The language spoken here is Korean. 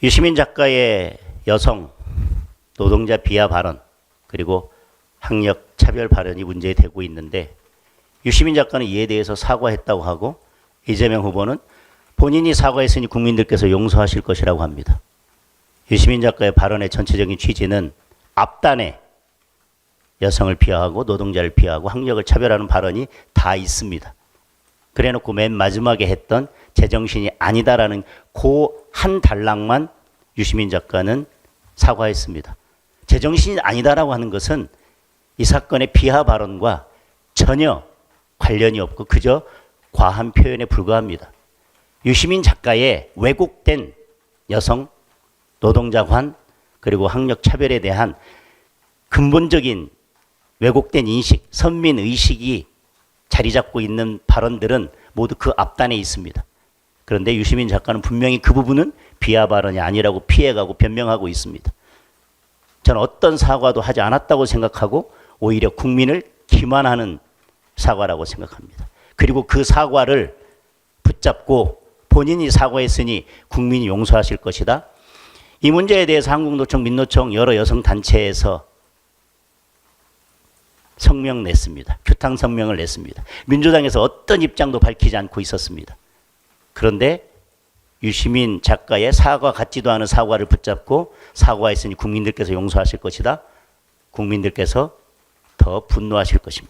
유시민 작가의 여성 노동자 비하 발언 그리고 학력 차별 발언이 문제되고 있는데 유시민 작가는 이에 대해서 사과했다고 하고 이재명 후보는 본인이 사과했으니 국민들께서 용서하실 것이라고 합니다. 유시민 작가의 발언의 전체적인 취지는 앞단에 여성을 비하하고 노동자를 비하하고 학력을 차별하는 발언이 다 있습니다. 그래놓고 맨 마지막에 했던 제정신이 아니다라는 그 한 단락만 유시민 작가는 사과했습니다. 제정신이 아니다라고 하는 것은 이 사건의 비하 발언과 전혀 관련이 없고 그저 과한 표현에 불과합니다. 유시민 작가의 왜곡된 여성 노동자관 그리고 학력 차별에 대한 근본적인 왜곡된 인식, 선민 의식이 자리 잡고 있는 발언들은 모두 그 앞단에 있습니다. 그런데 유시민 작가는 분명히 그 부분은 비하 발언이 아니라고 피해가고 변명하고 있습니다. 저는 어떤 사과도 하지 않았다고 생각하고 오히려 국민을 기만하는 사과라고 생각합니다. 그리고 그 사과를 붙잡고 본인이 사과했으니 국민이 용서하실 것이다. 이 문제에 대해서 한국노총, 민노총 여러 여성 단체에서 성명 냈습니다. 규탄 성명을 냈습니다. 민주당에서 어떤 입장도 밝히지 않고 있었습니다. 그런데 유시민 작가의 사과 같지도 않은 사과를 붙잡고 사과했으니 국민들께서 용서하실 것이다. 국민들께서 더 분노하실 것입니다.